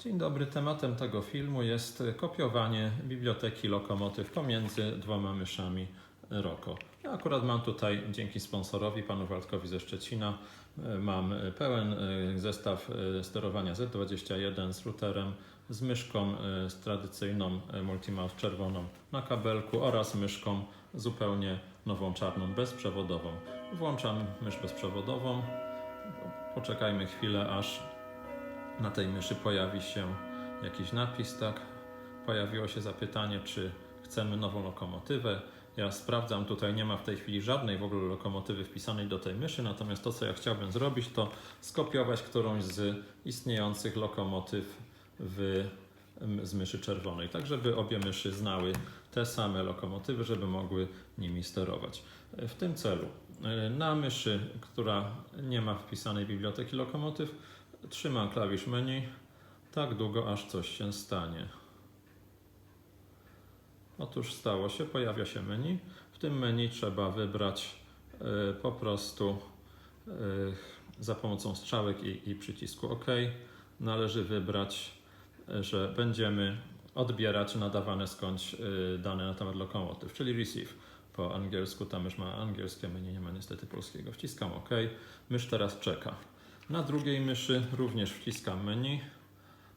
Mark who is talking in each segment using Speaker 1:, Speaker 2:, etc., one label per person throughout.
Speaker 1: Dzień dobry. Tematem tego filmu jest kopiowanie biblioteki Lokomotyw pomiędzy dwoma myszami Roko. Ja akurat mam tutaj, dzięki sponsorowi, panu Waldkowi ze Szczecina, e, mam pełen e, zestaw e, sterowania Z21 z routerem, z myszką z tradycyjną Multimouse czerwoną na kabelku oraz myszką zupełnie nową czarną bezprzewodową. Włączam mysz bezprzewodową. Poczekajmy chwilę, aż na tej myszy pojawi się jakiś napis, tak? Pojawiło się zapytanie, czy chcemy nową lokomotywę. Ja sprawdzam, tutaj nie ma w tej chwili żadnej w ogóle lokomotywy wpisanej do tej myszy, natomiast to, co ja chciałbym zrobić, to skopiować którąś z istniejących lokomotyw w, z myszy czerwonej, tak żeby obie myszy znały te same lokomotywy, żeby mogły nimi sterować. W tym celu na myszy, która nie ma wpisanej biblioteki lokomotyw, Trzymam klawisz menu tak długo, aż coś się stanie. Otóż stało się, pojawia się menu. W tym menu trzeba wybrać y, po prostu y, za pomocą strzałek i, i przycisku OK. Należy wybrać, y, że będziemy odbierać nadawane skądś dane na temat lokomotyw, czyli receive. Po angielsku ta mysz ma angielskie menu, nie ma niestety polskiego. Wciskam OK. Mysz teraz czeka. Na drugiej myszy również wciskam menu.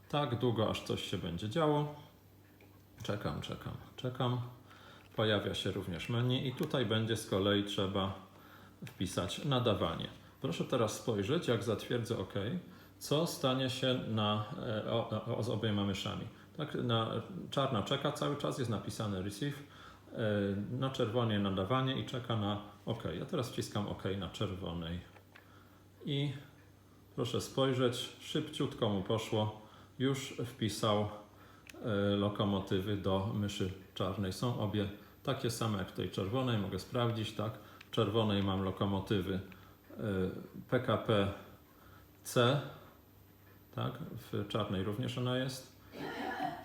Speaker 1: Tak długo, aż coś się będzie działo. Czekam, czekam, czekam. Pojawia się również menu i tutaj będzie z kolei trzeba wpisać nadawanie. Proszę teraz spojrzeć, jak zatwierdzę OK, co stanie się na, e, o, o, z obiema myszami. Tak, na, czarna czeka cały czas, jest napisane receive, e, na czerwonie nadawanie i czeka na OK. Ja teraz wciskam OK na czerwonej i Proszę spojrzeć, szybciutko mu poszło. Już wpisał e, lokomotywy do myszy czarnej. Są obie takie same jak w tej czerwonej. Mogę sprawdzić, tak? W czerwonej mam lokomotywy e, PKP C, tak? W czarnej również ona jest.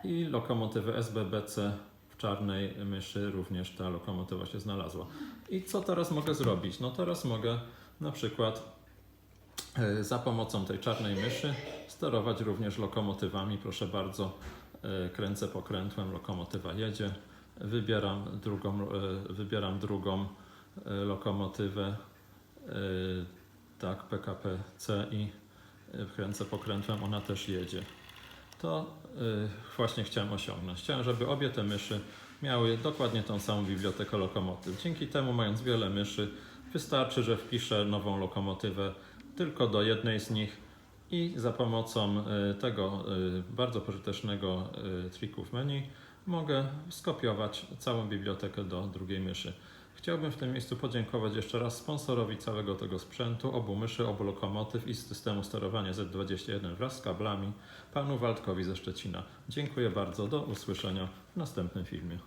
Speaker 1: I lokomotywy SBBC w czarnej myszy również ta lokomotywa się znalazła. I co teraz mogę zrobić? No teraz mogę na przykład E, za pomocą tej czarnej myszy sterować również lokomotywami. Proszę bardzo, e, kręcę pokrętłem, lokomotywa jedzie. Wybieram drugą, e, wybieram drugą lokomotywę, tak, PKP C i kręcę pokrętłem, ona też jedzie. To właśnie chciałem osiągnąć. Chciałem, żeby obie te myszy miały dokładnie tą samą bibliotekę lokomotyw. Dzięki temu, mając wiele myszy, wystarczy, że wpiszę nową lokomotywę tylko do jednej z nich i za pomocą y, tego y, bardzo pożytecznego y, triku w menu mogę skopiować całą bibliotekę do drugiej myszy. Chciałbym w tym miejscu podziękować jeszcze raz sponsorowi całego tego sprzętu, obu myszy, obu lokomotyw i systemu sterowania Z21 wraz z kablami, panu Waldkowi ze Szczecina. Dziękuję bardzo, do usłyszenia w następnym filmie.